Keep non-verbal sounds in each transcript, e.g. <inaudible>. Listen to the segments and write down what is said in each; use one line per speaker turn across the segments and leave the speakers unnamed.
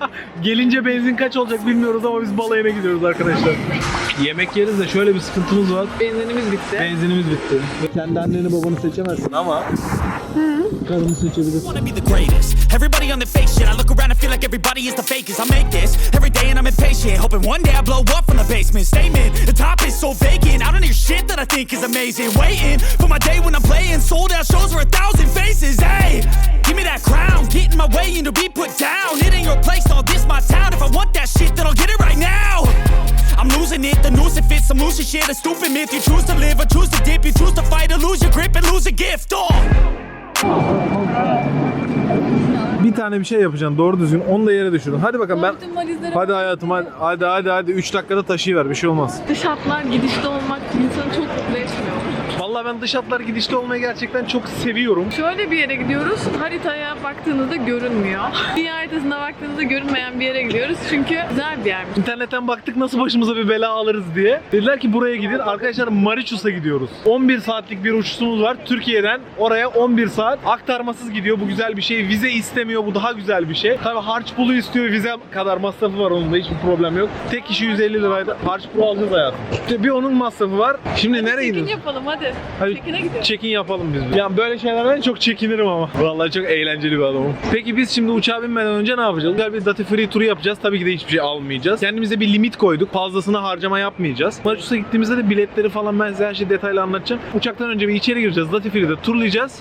<laughs> Gelince benzin kaç olacak bilmiyoruz ama biz balayına gidiyoruz arkadaşlar. Yemek yeriz de şöyle bir sıkıntımız var.
Benzinimiz bitti.
Benzinimiz bitti. Kendi anneni babanı seçemezsin ama karını seçebilirsin.
wanna be the greatest. Everybody on the fake shit. I look around and feel like everybody is the fakest. I make this every day and I'm impatient. Hoping one day I blow up from the basement. Statement, the top is so vacant. I don't hear shit that I think is amazing. Waiting for my day when I'm playing. Sold out shows for a thousand faces. Hey, give me that crown. Get in my way and to be put down. It ain't your place, all this my town. If I want that shit, then I'll get it right now. I'm losing it, the noose it fits some loose shit, a stupid myth. You choose to live or choose to dip, you choose to fight or lose your grip and lose a gift. Oh.
Bir tane bir şey yapacaksın doğru düzgün onu da yere düşürün. Hadi bakalım ben
valizleri
Hadi hayatım hadi hadi hadi hadi 3 dakikada taşıyıver bir şey olmaz.
Dış hatlar gidişte olmak insanı çok mutlu
ben dış hatlar gidişte olmayı gerçekten çok seviyorum.
Şöyle bir yere gidiyoruz. Haritaya baktığınızda görünmüyor. <laughs> Dünya haritasına baktığınızda görünmeyen bir yere gidiyoruz. Çünkü güzel bir yermiş.
İnternetten baktık nasıl başımıza bir bela alırız diye. Dediler ki buraya gidin. Arkadaşlar Mauritius'a gidiyoruz. 11 saatlik bir uçuşumuz var. Türkiye'den oraya 11 saat aktarmasız gidiyor. Bu güzel bir şey. Vize istemiyor. Bu daha güzel bir şey. Tabii harç pulu istiyor. Vize kadar masrafı var onun da. Hiçbir problem yok. Tek kişi 150 liraydı. Harç pulu alacağız hayatım. İşte bir onun masrafı var. Şimdi nereye gidiyoruz?
yapalım hadi.
Hadi
Çekine gidelim.
check-in yapalım biz. Yani böyle şeylerden çok çekinirim ama. Vallahi çok eğlenceli bir adamım. Peki biz şimdi uçağa binmeden önce ne yapacağız? Güzel bir duty free turu yapacağız. Tabii ki de hiçbir şey almayacağız. Kendimize bir limit koyduk. Fazlasını harcama yapmayacağız. Mauritius'a gittiğimizde de biletleri falan ben size her şeyi detaylı anlatacağım. Uçaktan önce bir içeri gireceğiz. Duty free'de turlayacağız.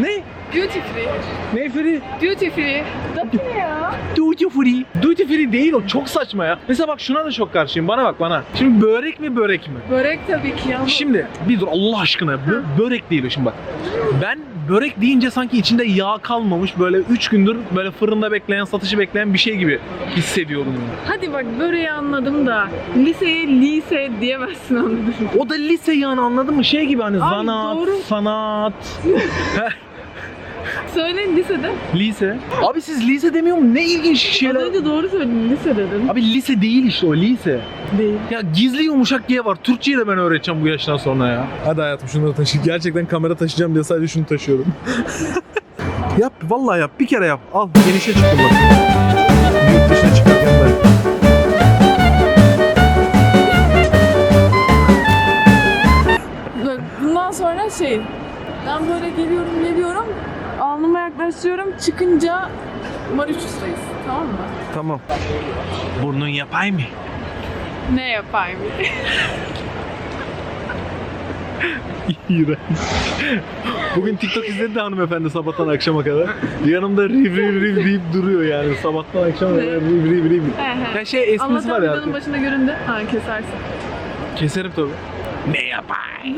Ne?
Duty free.
Ne free?
Duty free. Duty ne ya?
Duty free. Duty free değil o. Çok saçma ya. Mesela bak şuna da çok karşıyım. Bana bak bana. Şimdi börek mi börek mi?
Börek tabii ki ya.
Şimdi bir dur Allah aşkına bö- börek değil o şimdi bak. Ben börek deyince sanki içinde yağ kalmamış böyle 3 gündür böyle fırında bekleyen satışı bekleyen bir şey gibi hissediyorum. yani.
Hadi bak böreği anladım da liseye lise diyemezsin anladın mı?
O da lise yani anladın mı? Şey gibi hani
Ay,
zanaat,
doğru.
sanat. <laughs>
Söyle lisede.
lise. Abi siz lise demiyor mu? Ne ilginç
Az
şeyler.
önce doğru söyledin lise dedin.
Abi lise değil işte o lise.
Değil.
Ya gizli yumuşak G var. Türkçeyi de ben öğreteceğim bu yaştan sonra ya. Hadi hayatım şunları taşı. Gerçekten kamera taşıyacağım diye sadece şunu taşıyorum. <laughs> yap vallahi yap. Bir kere yap. Al genişe çıktım bak. Yurt dışına çıkarken ben.
Bundan sonra şey, ben böyle geliyorum geliyorum, alnıma yaklaşıyorum, çıkınca Mauritius'tayız, tamam mı?
Tamam. Burnun yapay mı?
Ne yapayım? <laughs>
İğrenç. Bugün TikTok izledi de hanımefendi sabahtan akşama kadar. Yanımda riv riv riv <laughs> deyip duruyor yani. Sabahtan akşama kadar riv riv riv. Ya şey esprisi var
Anlatan
ya.
videonun başında göründü. Ha kesersin.
Keserim tabii. Ne yapay?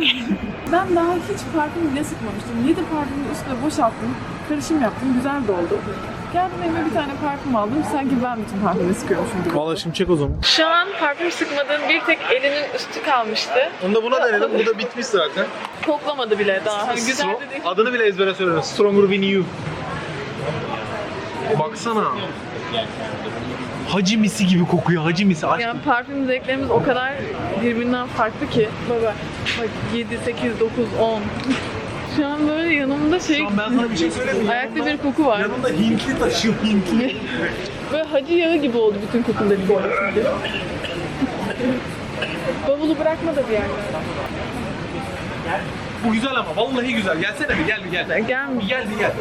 Ben daha hiç parfüm bile sıkmamıştım. 7 parfümü üstüne boşalttım. Karışım yaptım. Güzel de oldu. Geldim evime bir tane parfüm aldım. Sanki ben bütün parfümü sıkıyormuşum gibi.
Valla şimdi çek o zaman.
Şu an parfüm sıkmadığım bir tek elinin üstü kalmıştı.
Onu da buna denedim. Bu da bitmiş zaten.
Koklamadı bile daha. Hani güzel
Stro-
de değil.
Adını bile ezbere söylüyorum. Stronger Than You. Baksana. Hacı misi gibi kokuyor. Hacı misi. Aşk.
Yani parfüm zevklerimiz o kadar birbirinden farklı ki. Baba bak 7, 8, 9, 10. Şu an böyle yanımda şey
Şu an ben sana bir şey söyleyeyim mi?
ayakta bir koku var.
Yanında Hintli taşıyor Hintli. <laughs>
Böyle hacı yağı gibi oldu bütün kokuları <laughs> şimdi. Bavulu bırakma da bir yerden.
Bu güzel ama vallahi güzel. Gelsene bir gel bir gel.
Gel mi?
Bir gel bir gel.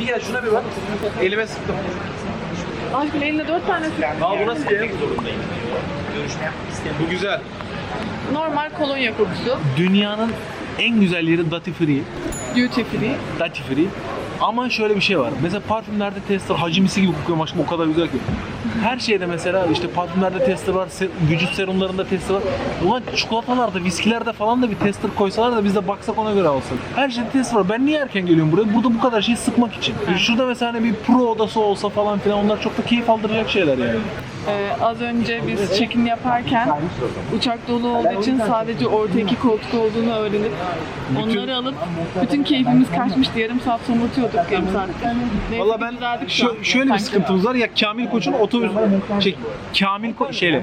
Bir gel şuna bir bak. Elime sıktım.
Aşkım eline dört tane sık.
Al bu nasıl ki? Bu güzel.
Normal kolonya kokusu.
Dünyanın en güzel yeri Duty Free.
Duty free.
Duty Free. Ama şöyle bir şey var. Mesela parfümlerde tester hacimisi gibi kokuyor aşkım o kadar güzel ki. Her şeyde mesela işte parfümlerde tester var, se- vücut serumlarında tester var. Ulan çikolatalarda, viskilerde falan da bir tester koysalar da biz de baksak ona göre alsak. Her şeyde tester var. Ben niye erken geliyorum buraya? Burada bu kadar şeyi sıkmak için. Şurada mesela hani bir pro odası olsa falan filan onlar çok da keyif aldıracak şeyler yani.
Ee, az önce biz check-in yaparken uçak dolu olduğu için sadece orta iki koltuk olduğunu öğrenip onları alıp bütün keyfimiz kaçmıştı. Yarım saat somurtuyorduk. Koltuk yarım saat. Neyse
Valla ben
düzeldik şu
şö- şöyle bir
Sanki.
sıkıntımız var ya Kamil Koç'un otobüs şey Kamil Ko- şeyle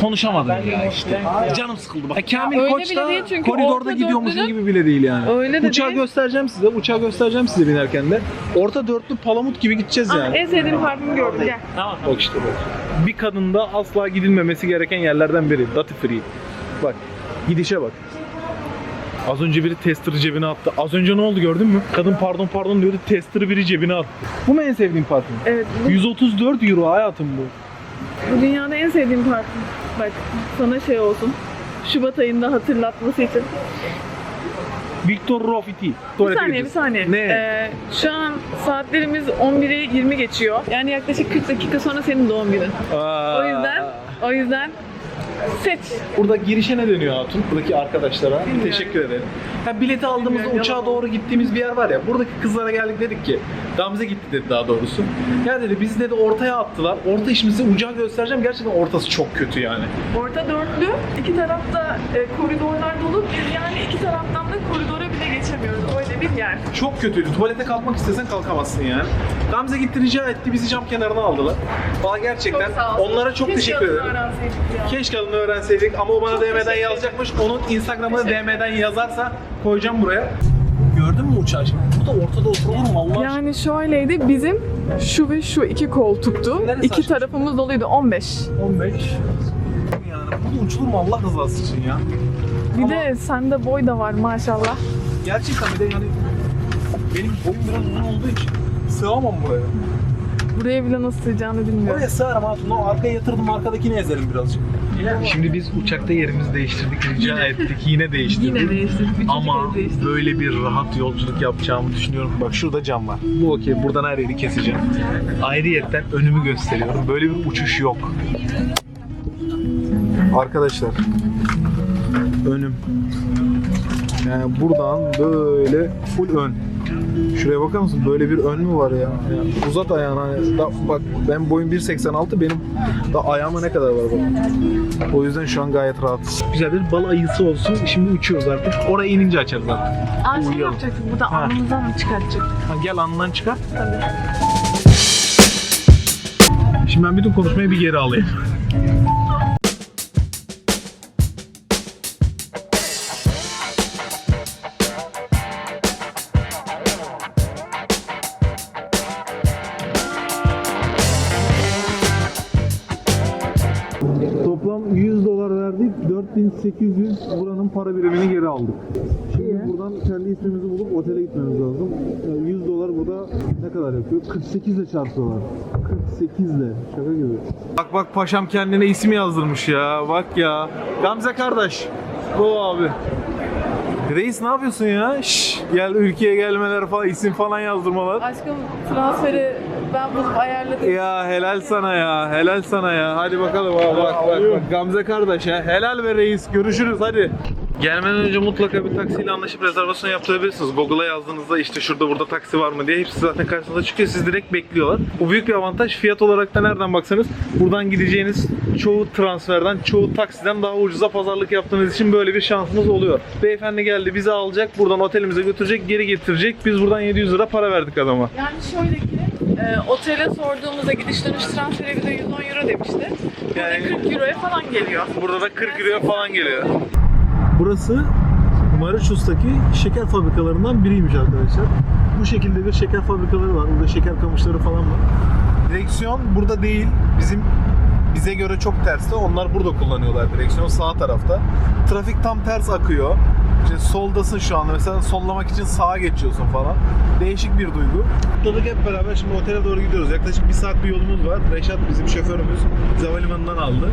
konuşamadım ya işte. Canım sıkıldı bak. Ya Kamil
öyle
Koç
bile
da
değil çünkü
koridorda
orta
gidiyormuşsun
dörtlünün-
gibi bile değil yani.
Öyle de
uçağı
değil.
göstereceğim size. Uçağı göstereceğim size binerken de. Orta dörtlü palamut gibi gideceğiz
Aa,
yani.
en sevdiğim parfümü gördüm gel.
Bak işte bak. Bir kadında asla gidilmemesi gereken yerlerden biri. Duty Free. Bak. Gidişe bak. Az önce biri tester'ı cebine attı. Az önce ne oldu gördün mü? Kadın pardon pardon diyordu. Tester'ı biri cebine attı. Bu mu en sevdiğin parfüm?
Evet bu,
134 euro hayatım bu.
bu dünyada en sevdiğim parfüm. Bak sana şey olsun. Şubat ayında hatırlatması için.
Victor Rofiti.
Bir
Tuvalete
saniye bir
gideceğiz.
saniye.
Ne?
Ee, şu an saatlerimiz 11'i 20 geçiyor. Yani yaklaşık 40 dakika sonra senin doğum günün.
Aa.
O yüzden o yüzden seç.
Burada girişe ne dönüyor Hatun? Buradaki arkadaşlara. Teşekkür ederim. Ha, bileti aldığımızda
Bilmiyorum,
uçağa doğru gittiğimiz bir yer var ya. Buradaki kızlara geldik dedik ki. Gamze gitti dedi daha doğrusu. Ya dedi bizi dedi ortaya attılar. Orta işimizi uçağa göstereceğim. Gerçekten ortası çok kötü yani.
Orta dörtlü, iki tarafta e, koridorlar dolu. Biz yani iki taraftan da koridora bile geçemiyoruz. Öyle bir yer.
Çok kötüydü. Tuvalete kalkmak istesen kalkamazsın yani. Gamze gitti rica etti. Bizi cam kenarına aldılar. Valla gerçekten
Çok sağ olsun.
onlara çok
Keşke
teşekkür ederim.
ya.
Keşke adını öğrenseydik ama o bana
Çok
DM'den yazacakmış. Onun Instagram'ını DM'den yazarsa koyacağım buraya. Gördün mü uçağı şimdi? Burada ortada oturulur mu Allah?
Yani şöyleydi bizim şu ve şu iki koltuktu.
Neresi
İki
açmış?
tarafımız doluydu 15.
15. Yani burada uçulur mu Allah rızası için ya?
Bir
Ama-
de sende boy da var maşallah.
Gerçekten bir de yani benim boyum biraz uzun olduğu için sığamam buraya.
Buraya bile nasıl sığacağını bilmiyorum.
Buraya sığarım hatun. O arkaya yatırdım arkadakini ezerim birazcık. Şimdi biz uçakta yerimizi değiştirdik, rica ettik. Yine değiştirdik.
Yine değiştirdik.
Ama
değiştirdik.
böyle bir rahat yolculuk yapacağımı düşünüyorum. Bak şurada cam var. Bu okey. Buradan her yeri keseceğim. Ayrıyetten önümü gösteriyorum. Böyle bir uçuş yok. Arkadaşlar. Önüm. Yani buradan böyle full ön. Şuraya bakar mısın? Böyle bir ön mü var ya? Yani uzat ayağını. Hani da, bak ben boyum 1.86 benim da ayağıma ne kadar var bak. O yüzden şu an gayet rahatız. Güzel bir bal ayısı olsun. Şimdi uçuyoruz artık. Oraya inince açarız artık.
Aa şey
Uyuyalım.
yapacaktık burada
Ha.
alnımızdan mı çıkartacaktık?
Ha, gel anından çıkar.
Tabii.
Şimdi ben bütün konuşmayı bir geri alayım. 5800 buranın para birimini geri aldık. Şimdi İyi. buradan kendi ismimizi bulup otele gitmemiz lazım. 100 dolar burada ne kadar yapıyor? 48 ile çarpıyorlar. 48 ile. Şaka gibi. Bak bak paşam kendine ismi yazdırmış ya. Bak ya. Gamze kardeş. Bu abi. Reis ne yapıyorsun ya? Şş, gel ülkeye gelmeler falan isim falan yazdırmalar.
Aşkım transferi ben bulup ayarladım.
Ya helal sana ya. Helal sana ya. Hadi bakalım. Ha, bak bak bak. Gamze kardeş ya. Helal ve reis. Görüşürüz hadi. Gelmeden önce mutlaka bir taksiyle anlaşıp rezervasyon yaptırabilirsiniz. Google'a yazdığınızda işte şurada burada taksi var mı diye hepsi zaten karşınıza çıkıyor. Siz direkt bekliyorlar. Bu büyük bir avantaj. Fiyat olarak da nereden baksanız buradan gideceğiniz çoğu transferden, çoğu taksiden daha ucuza pazarlık yaptığınız için böyle bir şansınız oluyor. Beyefendi geldi bizi alacak, buradan otelimize götürecek, geri getirecek. Biz buradan 700 lira para verdik adama.
Yani şöyle ki e, otele sorduğumuzda gidiş dönüş transferi bir de 110 euro demişti. Burada
Yani-
40 euroya falan geliyor.
Burada da 40 euroya falan geliyor. Burası Mauritius'taki şeker fabrikalarından biriymiş arkadaşlar. Bu şekilde bir şeker fabrikaları var. Burada şeker kamışları falan var. Direksiyon burada değil. Bizim bize göre çok terste. Onlar burada kullanıyorlar direksiyon sağ tarafta. Trafik tam ters akıyor. İşte soldasın şu anda. Mesela sollamak için sağa geçiyorsun falan. Değişik bir duygu. Atladık hep beraber. Şimdi otele doğru gidiyoruz. Yaklaşık bir saat bir yolumuz var. Reşat bizim şoförümüz. Bizi havalimanından aldı.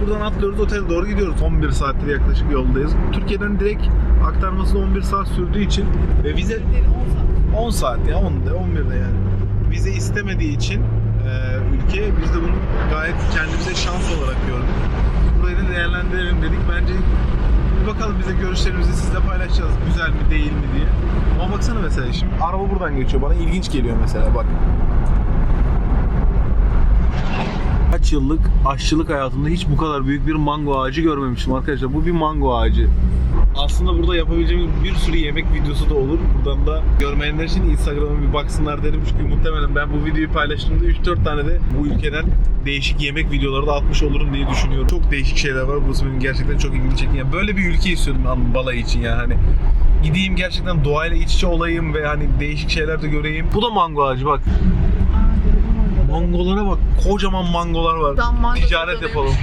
Buradan atlıyoruz otele doğru gidiyoruz. 11 saattir yaklaşık yoldayız. Türkiye'den direkt aktarması da 11 saat sürdüğü için ve vize 10 saat ya 10'da 11'de yani. Vize istemediği için e, ülke biz de bunu gayet kendimize şans olarak gördük. Burayı da değerlendirelim dedik. Bence bakalım bize görüşlerimizi sizle paylaşacağız. Güzel mi değil mi diye. Ama baksana mesela şimdi araba buradan geçiyor. Bana ilginç geliyor mesela bak. Kaç yıllık aşçılık hayatımda hiç bu kadar büyük bir mango ağacı görmemiştim arkadaşlar. Bu bir mango ağacı. Aslında burada yapabileceğimiz bir sürü yemek videosu da olur. Buradan da görmeyenler için Instagram'a bir baksınlar derim. Çünkü muhtemelen ben bu videoyu paylaştığımda 3-4 tane de bu ülkeden değişik yemek videoları da atmış olurum diye düşünüyorum. Çok değişik şeyler var. Burası benim gerçekten çok ilgimi çekiyor. Yani böyle bir ülke istiyordum ben balayı için yani hani gideyim gerçekten doğayla iç içe olayım ve hani değişik şeyler de göreyim. Bu da mango ağacı bak. Mangolara bak. Kocaman mangolar var.
Mango
Ticaret yapalım.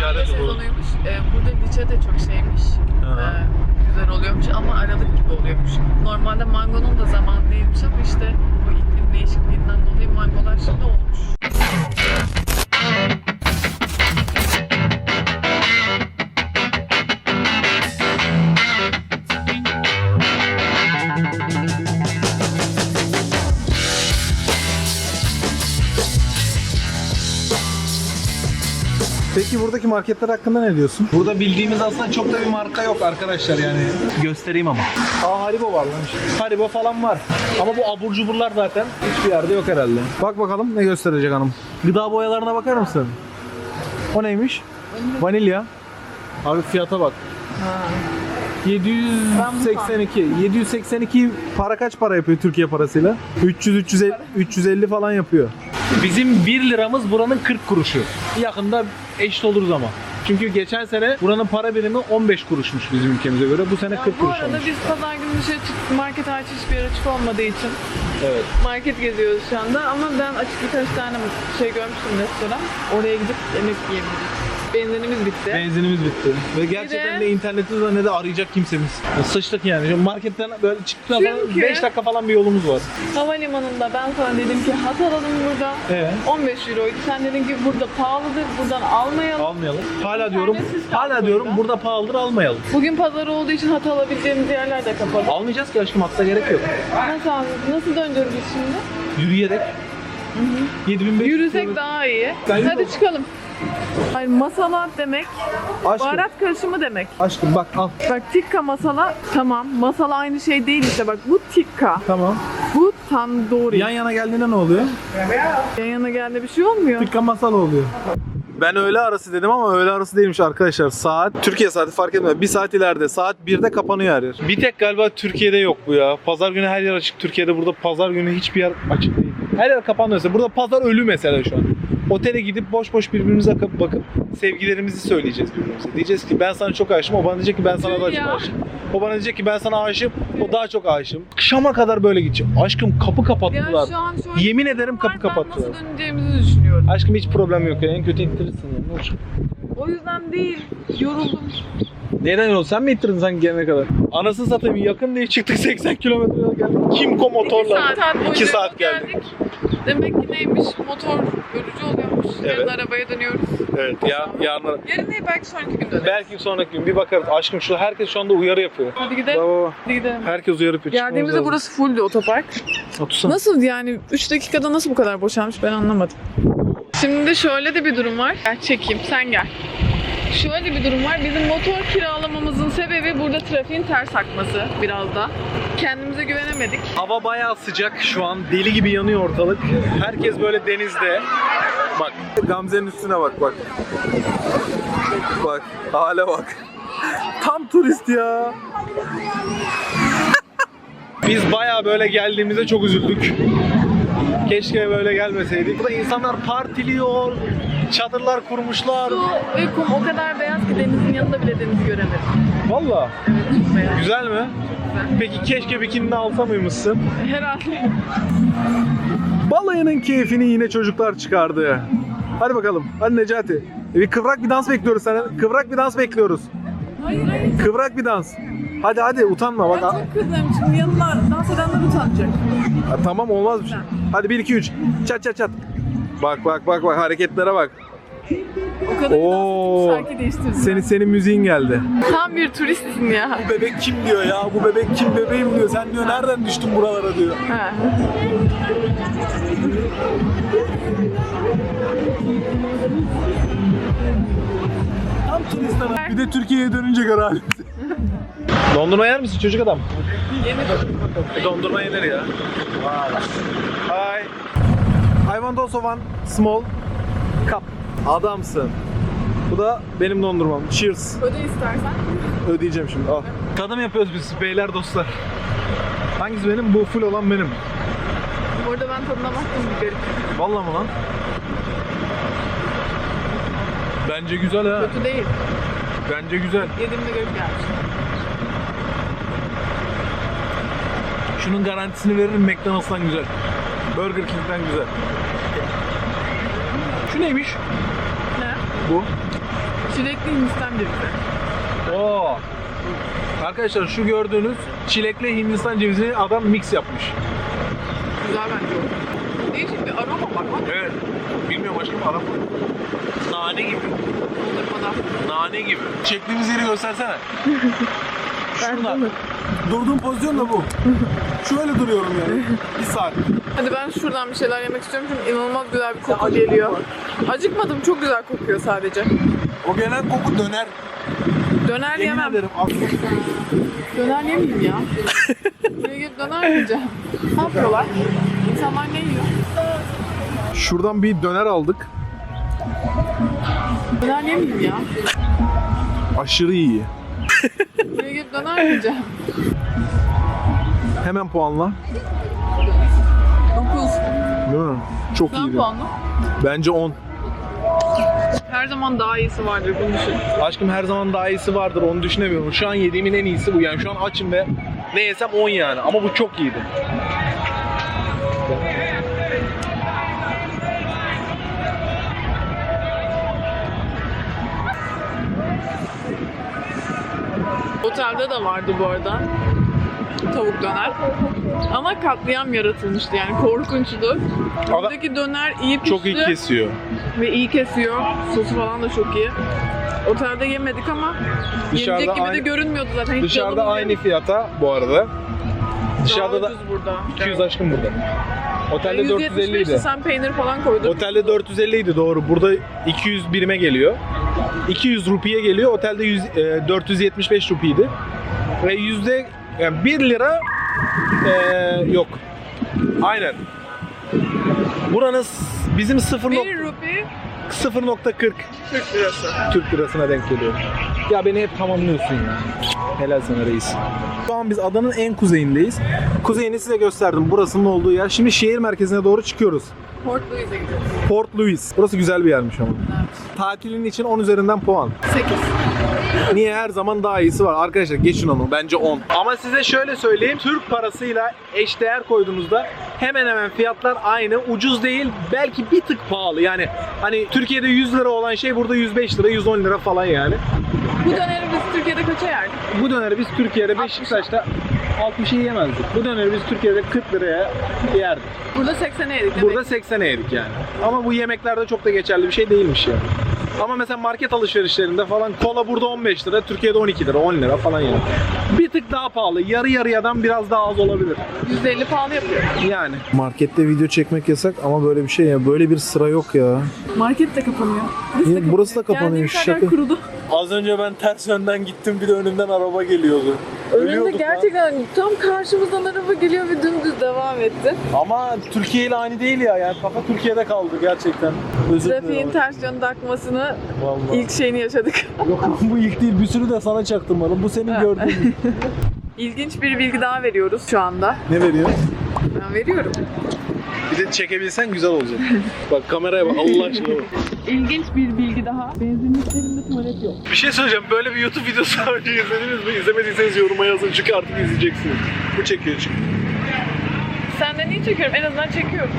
Ticaret
sezonuymuş. Ee, burada liçe de çok şeymiş. Ee, güzel oluyormuş ama aralık gibi oluyormuş. Normalde mangonun da zamanı değilmiş ama işte bu iklim değişikliğinden dolayı mangolar şimdi olmuş.
Peki buradaki marketler hakkında ne diyorsun? Burada bildiğimiz aslında çok da bir marka yok arkadaşlar yani. Göstereyim ama. Aa Haribo var lan. Haribo falan var. Ama bu abur cuburlar zaten hiçbir yerde yok herhalde. Bak bakalım ne gösterecek hanım. Gıda boyalarına bakar mısın? O neymiş? Vanilya. Abi fiyata bak. 782. 782 para kaç para yapıyor Türkiye parasıyla? 300 350 350 falan yapıyor. Bizim 1 liramız buranın 40 kuruşu. Yakında eşit oluruz ama. Çünkü geçen sene buranın para birimi 15 kuruşmuş bizim ülkemize göre. Bu sene
Ya
40
bu
kuruş
arada
olmuş.
biz pazar günü dışarı çıktık. Market hariç hiçbir yer açık olmadığı için
Evet.
market geziyoruz şu anda. Ama ben açık birkaç tane şey görmüştüm restoran. Oraya gidip yemek yiyebiliriz. Benzinimiz bitti.
Benzinimiz bitti. Ve gerçekten
de-
ne internetimiz var ne de arayacak kimsemiz. Ya Sıçtık yani. Şu marketten böyle çıktıktan sonra
Çünkü-
5 dakika falan bir yolumuz var.
Havalimanında ben sana dedim ki hat alalım burada.
Ee?
15 euroydu. Sen dedin ki burada pahalıdır, buradan almayalım.
Almayalım. Hala diyorum,
kaldı
hala diyorum
burada.
burada pahalıdır almayalım.
Bugün pazar olduğu için hat alabileceğimiz yerler de kapalı.
Almayacağız ki aşkım hatta gerek yok.
Nasıl alacağız? Nasıl döneceğiz biz şimdi?
Yürüyerek. 7500
Yürüsek daha iyi.
Yürü.
Hadi çıkalım. Hayır masala demek,
Aşkım,
baharat karışımı demek.
aşkım bak al.
Bak tikka masala tamam. Masala aynı şey değil işte bak bu tikka.
Tamam.
Bu tandoori.
Yan yana geldiğinde ne oluyor?
Yan yana geldiğinde bir şey olmuyor.
Tıkka masal oluyor. Ben öğle arası dedim ama öğle arası değilmiş arkadaşlar. Saat Türkiye saati fark etmez. Bir saat ileride. Saat 1'de kapanıyor her yer. Bir tek galiba Türkiye'de yok bu ya. Pazar günü her yer açık. Türkiye'de burada pazar günü hiçbir yer açık değil. Her yer kapanıyorsa. Burada pazar ölü mesela şu an. Otele gidip boş boş birbirimize bakıp, sevgilerimizi söyleyeceğiz birbirimize. Diyeceğiz ki ben sana çok aşığım. O bana diyecek ki ben sana daha çok aşığım. O bana diyecek ki ben sana aşığım. O daha çok aşığım. Akşama kadar böyle gidecek. Aşkım kapı
Ya
kapattılar.
şu an şöyle
Yemin ederim kapı
var, ben
kapattılar.
Nasıl döneceğimizi düşünüyorum.
Aşkım hiç problem yok ya. En kötü ittirirsin ya. Ne olacak?
O yüzden değil. Yoruldum.
Neden yol? Sen mi ittirdin sen gelene kadar? Anasını satayım yakın diye çıktık 80 kilometre yol geldik. Kimco
İki
motorla.
saat, saat boyunca
2 saat geldik.
Demek ki neymiş? Motor yorucu oluyormuş.
Evet.
Yarın arabaya dönüyoruz.
Evet ya yarın
Yarın değil belki sonraki gün döneriz.
belki sonraki gün bir bakarız. Aşkım şu herkes şu anda uyarı yapıyor.
Hadi gidelim.
Baba
Hadi gidelim.
herkes uyarı yapıyor.
Geldiğimizde
lazım.
burası fulldü otopark.
Otursana.
Nasıl yani 3 dakikada nasıl bu kadar boşalmış ben anlamadım. Şimdi şöyle de bir durum var. Gel çekeyim sen gel. Şöyle bir durum var. Bizim motor kiralamamızın sebebi burada trafiğin ters akması biraz da. Kendimize güvenemedik.
Hava bayağı sıcak şu an. Deli gibi yanıyor ortalık. Herkes böyle denizde. Bak Gamze'nin üstüne bak bak. Bak hale bak. Tam turist ya. <laughs> Biz bayağı böyle geldiğimizde çok üzüldük. Keşke böyle gelmeseydik. Burada insanlar partiliyor, çadırlar kurmuşlar.
Su ve kum o kadar beyaz ki denizin yanında bile denizi göremedim.
Valla.
Evet çok beyaz.
Güzel mi? Peki keşke bikinini alsa mıymışsın?
Herhalde.
Balayının keyfini yine çocuklar çıkardı. Hadi bakalım. Hadi Necati. E, Bir kıvrak bir dans bekliyoruz senden. Kıvrak bir dans bekliyoruz.
Hayır hayır.
Kıvrak bir dans. Hadi hadi utanma bak.
Ben çok kızdım. Şimdi yanına dans edenler utanacak.
Ha, tamam olmaz bir şey. Hadi 1 2 3. Çat çat çat. Bak bak bak bak hareketlere bak.
O kadar
Oo.
şarkı değiştirdim.
Senin senin müziğin geldi.
Tam bir turistsin ya.
Bu bebek kim diyor ya? Bu bebek kim bebeğim diyor. Sen diyor nereden düştün buralara diyor.
Ha.
Tam turistler. Bir de Türkiye'ye dönünce gör halimizi. <laughs> Dondurma yer misin çocuk adam?
Yeni
Dondurma yenir ya. Hi. I want also one small cup. Adamsın. Bu da benim dondurmam. Cheers.
Öde istersen.
Ödeyeceğim şimdi. Al. Tadım yapıyoruz biz beyler dostlar. Hangisi benim? Bu full olan benim.
Bu arada ben tadına baktım bir garip.
Vallahi mı lan? Bence güzel ha.
Kötü değil.
Bence güzel.
Yediğimde garip gelmiş.
Şunun garantisini veririm McDonald's'tan güzel. Burger King'den güzel. Şu neymiş?
Ne?
Bu.
Çilekli Hindistan cevizi.
Oo. Arkadaşlar şu gördüğünüz çilekli Hindistan cevizi adam mix yapmış.
Güzel bence o. Değişik bir aroma var bak.
Evet. Bilmiyorum aşkım adam. Nane gibi. Nane gibi. Çektiğimiz yeri göstersene. <laughs> Şurada. Durduğum pozisyon da bu. <laughs> Şöyle duruyorum yani. Bir saat.
Hadi ben şuradan bir şeyler yemek istiyorum çünkü inanılmaz güzel bir koku geliyor. Acıkmadım çok güzel kokuyor sadece.
O gelen koku döner.
Döner
Yemin
yemem.
ederim.
Döner yemeyeyim ya. Buraya gelip döner yiyeceğim. Ne yapıyorlar? İnsanlar ne yiyor?
Şuradan bir döner aldık.
Döner yemeyeyim ya.
Aşırı iyi.
Buraya gelip döner yiyeceğim.
Hemen puanla.
9.
Değil mi? Çok
Sen
iyiydi.
puanla.
Bence 10.
Her zaman daha iyisi vardır bunu düşün.
Aşkım her zaman daha iyisi vardır onu düşünemiyorum. Şu an yediğimin en iyisi bu yani. Şu an açım ve ne yesem 10 yani. Ama bu çok iyiydi.
Otelde de vardı bu arada. Tavuk döner. Ama katliam yaratılmıştı yani korkunçtu. Buradaki döner iyi pişti
Çok iyi kesiyor.
ve iyi kesiyor. Sosu falan da çok iyi. Otelde yemedik ama
Dışarıda
yenecek gibi de
aynı-
görünmüyordu zaten. Hiç
Dışarıda aynı
yedim.
fiyata bu arada.
Daha
Dışarıda da
ucuz burada.
200 aşkım burada. Otelde 450
175'ti
idi.
sen peynir falan koydun.
Otelde 450 idi doğru. Burada 200 birime geliyor. 200 rupiye geliyor. Otelde 100, e, 475 rupiydi. Ve yüzde yani 1 lira e, yok. Aynen. Buranın bizim 0
1 rupi
0.40
Türk lirası.
Türk lirasına denk geliyor. Ya beni hep tamamlıyorsun ya. Helal sana reis. Şu an biz adanın en kuzeyindeyiz. Kuzeyini size gösterdim. Burasının olduğu yer. Şimdi şehir merkezine doğru çıkıyoruz.
Port Louis'e gidiyoruz.
Port Louis. Burası güzel bir yermiş ama.
Evet.
Tatilin için 10 üzerinden puan.
8.
Niye her zaman daha iyisi var? Arkadaşlar geçin onu. Bence 10. Ama size şöyle söyleyeyim. Türk parasıyla eşdeğer koyduğunuzda hemen hemen fiyatlar aynı. Ucuz değil. Belki bir tık pahalı. Yani hani Türkiye'de 100 lira olan şey burada 105 lira, 110 lira falan yani.
Bu döneri biz Türkiye'de kaça yerdik?
Bu döneri biz Türkiye'de
60.
Beşiktaş'ta 60'ı yiyemezdik. Bu döneri biz Türkiye'de 40 liraya yerdik.
Burada 80'e yedik demek.
Burada 80'e yedik yani. Ama bu yemeklerde çok da geçerli bir şey değilmiş yani. Ama mesela market alışverişlerinde falan kola burada 15 lira, Türkiye'de 12 lira, 10 lira falan yani. Bir tık daha pahalı. Yarı yarıyadan biraz daha az olabilir.
150 pahalı yapıyor.
Yani. Markette video çekmek yasak ama böyle bir şey ya. Böyle bir sıra yok ya.
Market de kapanıyor.
Burası da kapanıyor.
Geldiğimiz her yer
Şaka.
kurudu.
Az önce ben ters yönden gittim bir de önümden araba geliyordu.
Önünde
Ölüyorduk
gerçekten tam karşımızdan araba geliyor ve dümdüz devam etti.
Ama Türkiye ile aynı değil ya. Yani kafa Türkiye'de kaldı gerçekten. Özür
Trafiğin ters yönde akmasını
Vallahi.
ilk şeyini yaşadık. <laughs>
Yok bu ilk değil. Bir sürü de sana çaktırmadım. Bu senin gördüğün. <laughs>
İlginç bir bilgi daha veriyoruz şu anda.
ne veriyor?
Ben veriyorum.
Bir de çekebilsen güzel olacak. bak kameraya bak Allah aşkına bak.
İlginç bir bilgi daha. Benzinliklerinde tuvalet yok.
Bir şey söyleyeceğim. Böyle bir YouTube videosu daha önce izlediniz mi? İzlemediyseniz yoruma yazın çünkü artık izleyeceksiniz. Bu çekiyor çünkü.
Senden iyi çekiyorum. En azından çekiyorum.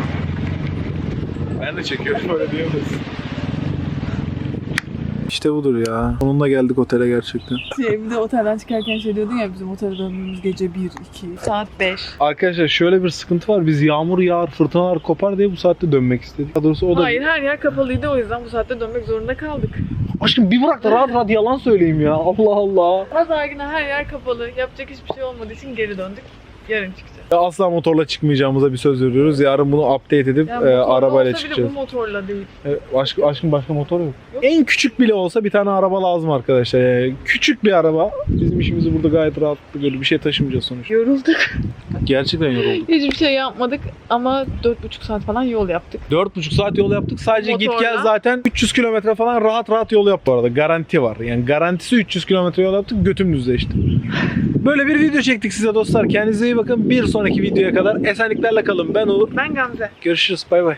Ben de çekiyorum. Böyle diyemeyiz. İşte budur ya. Sonunda geldik otele gerçekten.
Şey, bir de otelden çıkarken şey diyordun ya bizim otele döndüğümüz gece 1, 2, saat 5.
Arkadaşlar şöyle bir sıkıntı var. Biz yağmur yağar, fırtınalar kopar diye bu saatte dönmek istedik. Daha doğrusu o da...
Hayır her yer kapalıydı o yüzden bu saatte dönmek zorunda kaldık.
Aşkım bir bırak da rahat rahat yalan söyleyeyim ya. Allah Allah.
Pazar günü her yer kapalı. Yapacak hiçbir şey olmadığı için geri döndük. Yarın çıkacağız.
Asla motorla çıkmayacağımıza bir söz veriyoruz. Yarın bunu update edip e,
motorla
arabayla
olsa
çıkacağız.
bu motorla değil.
E, aşk, aşkın başka motor yok.
Yok.
En küçük bile olsa bir tane araba lazım arkadaşlar. Yani küçük bir araba. Bizim işimizi burada gayet rahat böyle bir şey taşımayacağız sonuçta.
Yorulduk.
Gerçekten yorulduk. <laughs>
Hiçbir şey yapmadık ama 4,5 saat falan yol yaptık.
4,5 saat yol yaptık. Sadece git
Motorla.
gel zaten 300 kilometre falan rahat rahat yol yap bu arada. Garanti var. Yani garantisi 300 kilometre yol yaptık. Götüm düzleşti. Böyle bir video çektik size dostlar. Kendinize iyi bakın. Bir sonraki videoya kadar esenliklerle kalın. Ben Uğur.
Ben Gamze.
Görüşürüz. Bay bay.